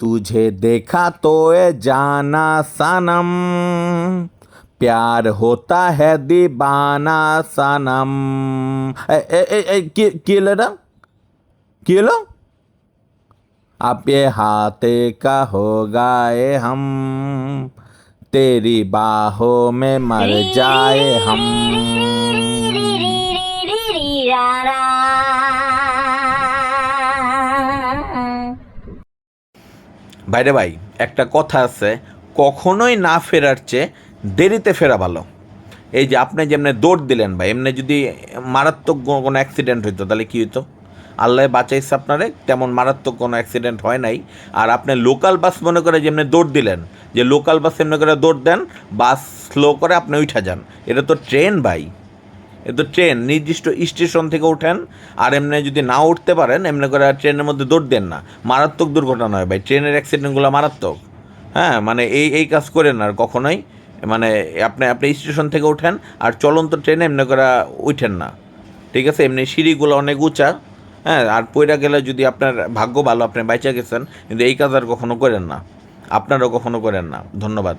तुझे देखा तो ए जाना सनम। प्यार होता है दीबाना सनम। Kilo kilo? आप ये हाथे का हो गए हम। तेरी बाहों में मर जाए हम। বাইরে ভাই, একটা কথা আছে, কখনোই না ফেরার চেয়ে দেরিতে ফেরা ভালো। এই যে আপনি যেমনি দৌড় দিলেন ভাই, এমনি যদি মারাত্মক কোনো- অ্যাক্সিডেন্ট হইতো, তাহলে কী হইতো? আল্লাহ বাঁচাইছে আপনারে, তেমন মারাত্মক কোনো অ্যাক্সিডেন্ট হয় নাই। আর আপনি লোকাল বাস মনে করে যেমনি দৌড় দিলেন, যে লোকাল বাস এমনি করে দৌড় দেন বাস স্লো করে আপনি উঠা যান। এটা তো ট্রেন ভাই। এ তো ট্রেন, নির্দিষ্ট স্টেশন থেকে ওঠেন, আর এমনি যদি না উঠতে পারেন, এমনি করে আর ট্রেনের মধ্যে দৌড় দেন না। মারাত্মক দুর্ঘটনা হয় ভাই, ট্রেনের অ্যাক্সিডেন্টগুলো মারাত্মক। হ্যাঁ মানে এই এই কাজ করেন আর কখনোই মানে আপনি আপনি স্টেশন থেকে ওঠেন, আর চলন্ত ট্রেনে এমনি করে উঠেন না। ঠিক আছে, এমনি সিঁড়িগুলো অনেক উঁচা হ্যাঁ আর পইরা গেলে যদি আপনার ভাগ্য ভালো, আপনি বাইচা গেছেন, কিন্তু এই কাজ আর কখনো করেন না। আপনারাও কখনো করেন না। ধন্যবাদ।